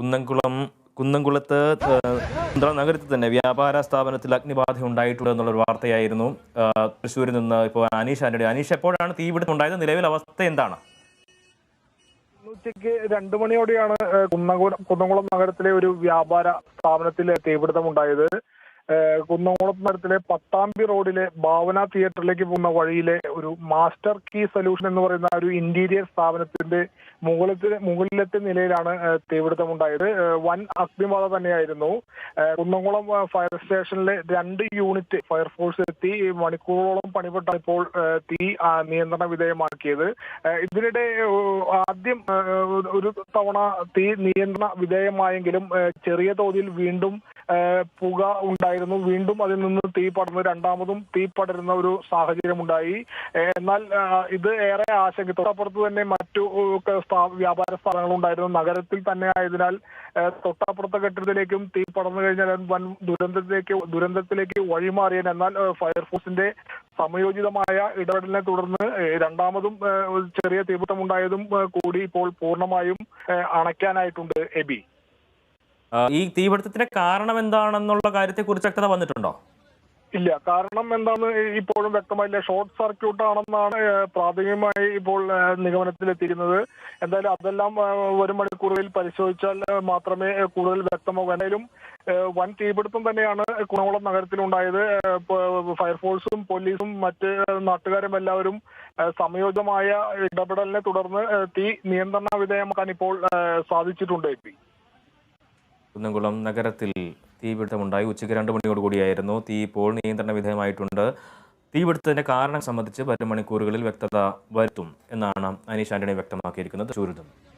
കുന്നംകുളം കുന്നംകുളത്ത് കുന്തളം നഗരത്തിൽ തന്നെ വ്യാപാര സ്ഥാപനത്തിൽ അഗ്നിബാധ ഉണ്ടായിട്ടുണ്ട് എന്നുള്ളൊരു വാർത്തയായിരുന്നു. തൃശ്ശൂരിൽ നിന്ന് ഇപ്പോൾ അനീഷ് ആന്റണി. അനീഷ് എപ്പോഴാണ് തീപിടുത്തം ഉണ്ടായത്? നിലവിലെ അവസ്ഥ എന്താണ്? ഉച്ചയ്ക്ക് രണ്ടു മണിയോടെയാണ് കുന്നംകുളം കുന്നംകുളം നഗരത്തിലെ ഒരു വ്യാപാര സ്ഥാപനത്തിൽ തീപിടുത്തം ഉണ്ടായത്. ഏഹ്, കുന്നംകുളം നഗരത്തിലെ പട്ടാമ്പി റോഡിലെ ഭാവന തിയേറ്ററിലേക്ക് പോകുന്ന വഴിയിലെ ഒരു മാസ്റ്റർ കീ സൊല്യൂഷൻ എന്ന് പറയുന്ന ഒരു ഇന്റീരിയർ സ്ഥാപനത്തിന്റെ മുകളിലത്തെ മുകളിലത്തെ നിലയിലാണ് ഏഹ്, തീപിടുത്തം ഉണ്ടായത് ഏഹ്, വൻ അഗ്നിബാധ തന്നെയായിരുന്നു. കുന്നംകുളം ഫയർ സ്റ്റേഷനിലെ രണ്ട് യൂണിറ്റ് ഫയർഫോഴ്സ് എത്തി. മണിക്കൂറോളം പണിപ്പെട്ടാണ് ഇപ്പോൾ തീ നിയന്ത്രണ വിധേയമാക്കിയത്. ഇതിനിടെ ആദ്യം ഒരു തവണ തീ നിയന്ത്രണ വിധേയമായെങ്കിലും ചെറിയ തോതിൽ വീണ്ടും പുക പുക ഉണ്ടായിരുന്നു. വീണ്ടും അതിൽ നിന്ന് തീ പടർന്ന് രണ്ടാമതും തീ പടരുന്ന ഒരു സാഹചര്യം ഉണ്ടായി എന്നാൽ ഇത് ഏറെ ആശങ്ക തൊട്ടപ്പുറത്ത് തന്നെ മറ്റു വ്യാപാര സ്ഥാപനങ്ങൾ ഉണ്ടായിരുന്നു. നഗരത്തിൽ തന്നെ ആയതിനാൽ തൊട്ടപ്പുറത്തെ കെട്ടിടത്തിലേക്കും തീ പടർന്നു കഴിഞ്ഞാൽ വൻ ദുരന്തത്തിലേക്ക് ദുരന്തത്തിലേക്ക് വഴിമാറിയാൻ എന്നാൽ ഫയർഫോഴ്സിന്റെ സമയോചിതമായ ഇടപെടലിനെ തുടർന്ന് രണ്ടാമതും ചെറിയ തീപിടുത്തം ഉണ്ടായതും കൂടി ഇപ്പോൾ പൂർണമായും അണയ്ക്കാനായിട്ടുണ്ട് എബി. ഈ തീപിടുത്തത്തിന്റെ കാരണം എന്താണെന്നുള്ള കാര്യത്തെക്കുറിച്ച് വ്യക്തത വന്നിട്ടുണ്ടോ? ഇല്ല കാരണം എന്താന്ന് ഇപ്പോഴും വ്യക്തമായില്ല. ഷോർട്ട് സർക്യൂട്ട് ആണെന്നാണ് പ്രാഥമികമായി ഇപ്പോൾ നിഗമനത്തിലെത്തിയിരുന്നത്. എന്തായാലും അതെല്ലാം ഒരു മണിക്കൂറിൽ പരിശോധിച്ചാൽ മാത്രമേ കൂടുതൽ വ്യക്തമാകൂ. എന്തായാലും വൻ തീപിടുത്തം തന്നെയാണ് കുണകുളം നഗരത്തിലുണ്ടായത്. ഫയർഫോഴ്സും പോലീസും മറ്റ് നാട്ടുകാരും എല്ലാവരും സംയോജമായ ഇടപെടലിനെ തുടർന്ന് തീ നിയന്ത്രണ വിധേയമാക്കാൻ ഇപ്പോൾ സാധിച്ചിട്ടുണ്ട്. കുന്നംകുളം നഗരത്തിൽ തീപിടുത്തമുണ്ടായി. ഉച്ചയ്ക്ക് രണ്ട് മണിയോട് കൂടിയായിരുന്നു. തീ ഇപ്പോൾ നിയന്ത്രണ വിധേയമായിട്ടുണ്ട്. തീപിടുത്തത്തിന്റെ കാരണം സംബന്ധിച്ച് വരും മണിക്കൂറുകളിൽ വ്യക്തത വരുത്തും എന്നാണ് അനീഷ് ആന്റണി വ്യക്തമാക്കിയിരിക്കുന്നത്. നിന്ന്